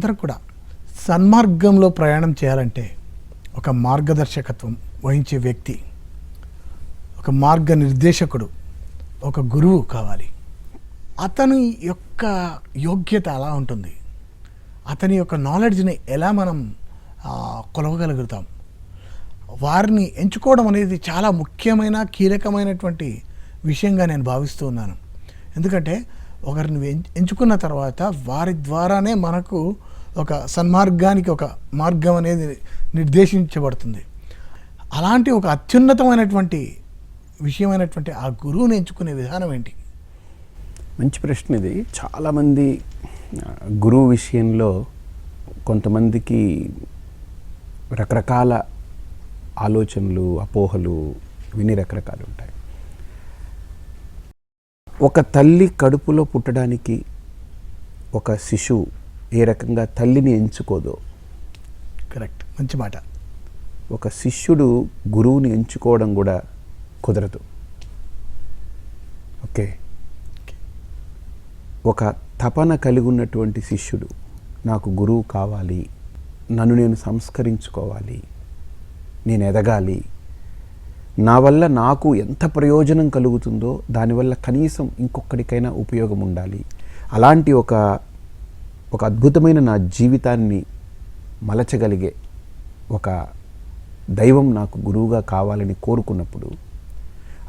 అందరూ కూడా సన్మార్గంలో ప్రయాణం చేయాలంటే ఒక మార్గదర్శకత్వం వహించే వ్యక్తి ఒక మార్గ నిర్దేశకుడు ఒక గురువు కావాలి. అతని యొక్క యోగ్యత అలా ఉంటుంది. అతని యొక్క నాలెడ్జ్ని ఎలా మనం కొలవగలుగుతాం? వారిని ఎంచుకోవడం అనేది చాలా ముఖ్యమైన కీలకమైనటువంటి విషయంగా నేను భావిస్తూ ఉన్నాను. ఎందుకంటే ఒకరిని ఎం- ఎంచుకున్న తర్వాత వారి ద్వారానే మనకు ఒక సన్మార్గానికి ఒక మార్గం అనేది నిర్దేశించబడుతుంది. అలాంటి ఒక అత్యున్నతమైనటువంటి విషయమైనటువంటి ఆ గురువుని ఎంచుకునే విధానం ఏంటి? మంచి ప్రశ్న ఇది. చాలామంది గురువు విషయంలో కొంతమందికి రకరకాల ఆలోచనలు అపోహలు విని రకరకాలు ఉంటాయి. ఒక తల్లి కడుపులో పుట్టడానికి ఒక శిశువు ఏ రకంగా తల్లిని ఎంచుకోదో. కరెక్ట్ మంచి మాట. ఒక శిష్యుడు గురువుని ఎంచుకోవడం కూడా కుదరదు. ఓకే? ఒక తపన కలిగి ఉన్నటువంటి శిష్యుడు నాకు గురువు కావాలి నన్ను నేను సంస్కరించుకోవాలి నేను ఎదగాలి నా వల్ల నాకు ఎంత ప్రయోజనం కలుగుతుందో దానివల్ల కనీసం ఇంకొకరికైనా ఉపయోగం ఉండాలి. అలాంటి ఒక ఒక అద్భుతమైన నా జీవితాన్ని మలచగలిగే ఒక దైవం నాకు గురువుగా కావాలని కోరుకున్నప్పుడు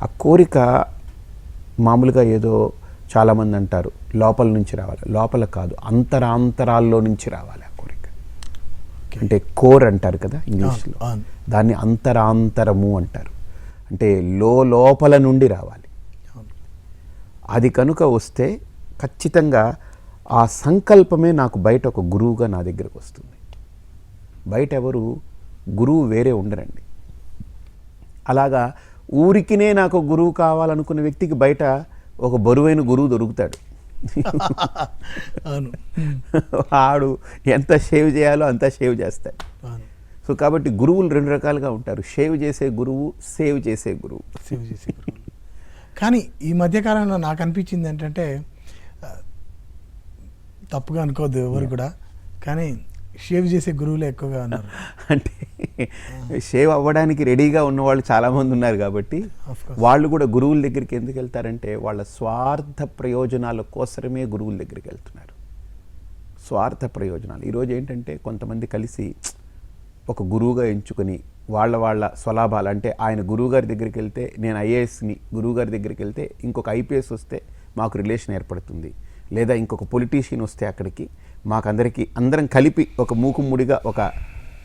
ఆ కోరిక మామూలుగా ఏదో చాలామంది అంటారు లోపల నుంచి రావాలి లోపల కాదు అంతరాంతరాల్లో నుంచి రావాలి ఆ కోరిక. అంటే కోర్ అంటారు కదా ఇంగ్లీష్లో. దాన్ని అంతరాంతరము అంటారు అంటే లో లోపల నుండి రావాలి. అది కనుక వస్తే ఖచ్చితంగా ఆ సంకల్పమే నాకు బయట ఒక గురువుగా నా దగ్గరకు వస్తుంది. బయట ఎవరు? గురువు వేరే ఉండరండి. అలాగా ఊరికినే నాకు గురువు కావాలనుకున్న వ్యక్తికి బయట ఒక బరువైన గురువు దొరుకుతాడు. వాడు ఎంత షేవ్ చేయాలో అంత షేవ్ చేస్తాడు. సో కాబట్టి గురువులు రెండు రకాలుగా ఉంటారు. షేవ్ చేసే గురువు సేవ్ చేసే గురువు. సేవ చేసే గురువులు కానీ ఈ మధ్యకాలంలో నాకు అనిపించింది ఏంటంటే తప్పుగా అనుకోవద్దు ఎవరు కూడా. కానీ షేవ్ చేసే గురువులే ఎక్కువగా ఉన్నారు. అంటే షేవ్ అవ్వడానికి రెడీగా ఉన్న వాళ్ళు చాలామంది ఉన్నారు కాబట్టి. వాళ్ళు కూడా గురువుల దగ్గరికి ఎందుకు వెళ్తారంటే వాళ్ళ స్వార్థ ప్రయోజనాల కోసమే గురువుల దగ్గరికి వెళ్తున్నారు. స్వార్థ ప్రయోజనాలు. ఈరోజు ఏంటంటే కొంతమంది కలిసి ఒక గురువుగా ఎంచుకొని వాళ్ళ వాళ్ళ స్వలాభాలు అంటే ఆయన గురువుగారి దగ్గరికి వెళ్తే నేను ఐఏఎస్ని గురువుగారి దగ్గరికి వెళ్తే ఇంకొక ఐపీఎస్ వస్తే మాకు రిలేషన్ ఏర్పడుతుంది. లేదా ఇంకొక పొలిటీషియన్ వస్తే అక్కడికి మాకందరికీ అందరం కలిపి ఒక మూకుమ్ముడిగా ఒక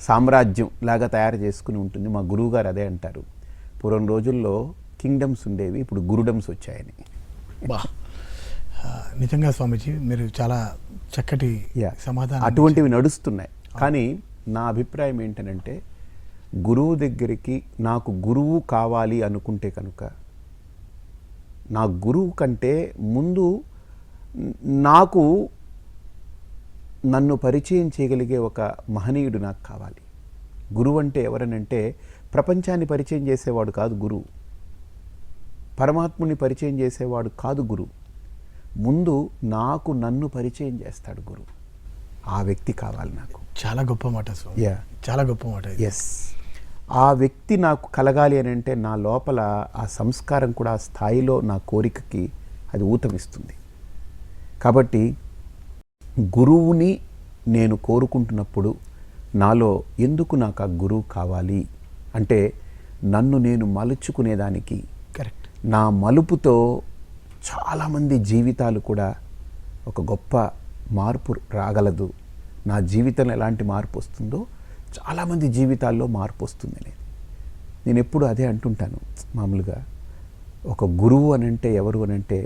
సామ్రాజ్యం లాగా తయారు చేసుకుని ఉంటుంది. మా గురువుగారు అదే అంటారు. పూర్వం రోజుల్లో కింగ్డమ్స్ ఉండేవి ఇప్పుడు గురుడమ్స్ వచ్చాయని. బా. నిజంగా స్వామీజీ మీరు చాలా చక్కటి సమాధానం అటువంటివి నడుస్తున్నాయి. కానీ నా అభిప్రాయం ఏంటనంటే గురువు దగ్గరికి నాకు గురువు కావాలి అనుకుంటే కనుక నా గురువు కంటే ముందు నాకు నన్ను పరిచయం చేయగలిగే ఒక మహనీయుడు నాకు కావాలి. గురువు అంటే ఎవరనంటే ప్రపంచాన్ని పరిచయం చేసేవాడు కాదు గురువు. పరమాత్ముని పరిచయం చేసేవాడు కాదు గురువు. ముందు నాకు నన్ను పరిచయం చేస్తాడు గురువు. ఆ వ్యక్తి కావాలి నాకు. చాలా గొప్ప మాట యా చాలా గొప్ప మాట. ఎస్ ఆ వ్యక్తి నాకు కలగాలి అని అంటే నా లోపల ఆ సంస్కారం కూడా ఆ స్థాయిలో నా కోరికకి అది ఊతమిస్తుంది. కాబట్టి గురువుని నేను కోరుకుంటున్నప్పుడు నాలో ఎందుకు నాకు ఆ గురువు కావాలి? అంటే నన్ను నేను మలుచుకునేదానికి కరెక్ట్ నా మలుపుతో చాలామంది జీవితాలు కూడా ఒక గొప్ప మార్పు రాగలదు. నా జీవితంలో ఎలాంటి మార్పు వస్తుందో చాలామంది జీవితాల్లో మార్పు వస్తుంది అనేది. నేను ఎప్పుడు అదే అంటుంటాను మామూలుగా. ఒక గురువు అనంటే ఎవరు అనంటే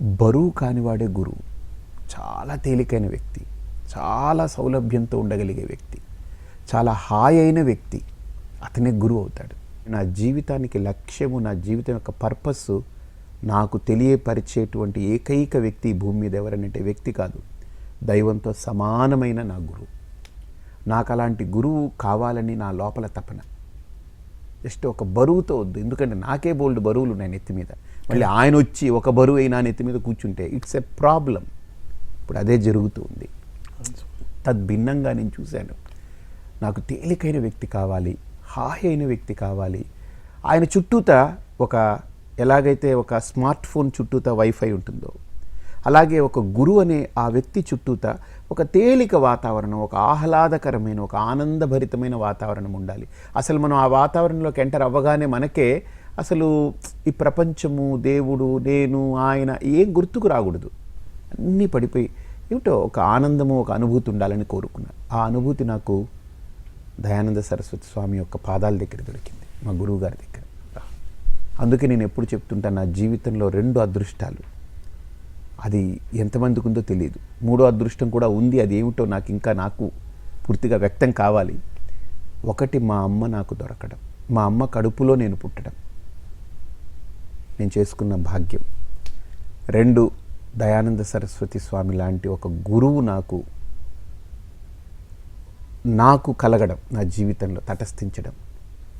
బరువు కానివాడే గురువు. చాలా తేలికైన వ్యక్తి. చాలా సౌలభ్యంతో ఉండగలిగే వ్యక్తి. చాలా హాయి అయిన వ్యక్తి. అతనే గురువు అవుతాడు. నా జీవితానికి లక్ష్యము నా జీవితం యొక్క పర్పస్ నాకు తెలియపరిచేటువంటి ఏకైక వ్యక్తి భూమి మీద ఎవరనంటే వ్యక్తి కాదు. దైవంతో సమానమైన నా గురువు. నాకు అలాంటి గురువు కావాలని నా లోపల తపన. జస్ట్ ఒక బరువుతో వద్దు. ఎందుకంటే నాకే బోల్డ్ బరువులు ఉన్నాయి నెత్తి మీద. మళ్ళీ ఆయన వచ్చి ఒక బరువు అయినా నెత్తి మీద కూర్చుంటే ఇట్స్ ఎ ప్రాబ్లం ఇప్పుడు అదే జరుగుతూ ఉంది. తద్భిన్నంగా నేను చూశాను. నాకు తేలికైన వ్యక్తి కావాలి హాయి అయిన వ్యక్తి కావాలి. ఆయన చుట్టూత ఒక ఎలాగైతే ఒక స్మార్ట్ ఫోన్ చుట్టూత వైఫై ఉంటుందో అలాగే ఒక గురువు అనే ఆ వ్యక్తి చుట్టూత ఒక తేలిక వాతావరణం ఒక ఆహ్లాదకరమైన ఒక ఆనందభరితమైన వాతావరణం ఉండాలి. అసలు మనం ఆ వాతావరణంలోకి ఎంటర్ అవ్వగానే మనకే అసలు ఈ ప్రపంచము దేవుడు నేను ఆయన ఏం గుర్తుకు రాకూడదు. అన్నీ పడిపోయి ఏమిటో ఒక ఆనందము ఒక అనుభూతి ఉండాలని కోరుకున్నాను ఆ అనుభూతి నాకు దయానంద సరస్వతి స్వామి యొక్క పాదాల దగ్గర దొరికింది మా గురువు గారి దగ్గర. అందుకే నేను ఎప్పుడు చెప్తుంటా నా జీవితంలో రెండు అదృష్టాలు. అది ఎంతమందికి ఉందో తెలియదు. మూడో అదృష్టం కూడా ఉంది అది ఏమిటో నాకు ఇంకా నాకు పూర్తిగా వ్యక్తం కావాలి. ఒకటి మా అమ్మ నాకు దొరకడం. మా అమ్మ కడుపులో నేను పుట్టడం. నేను చేసుకున్న భాగ్యం. రెండు దయానంద సరస్వతి స్వామి లాంటి ఒక గురువు నాకు నాకు కలగడం నా జీవితంలో తటస్థించడం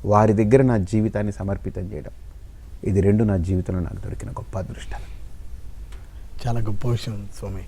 వారి దగ్గర నా జీవితాన్ని సమర్పితం చేయడం ఇది రెండు నా జీవితంలో నాకు దొరికిన గొప్ప అదృష్టాలు చాలా గొప్ప విషయం స్వామి.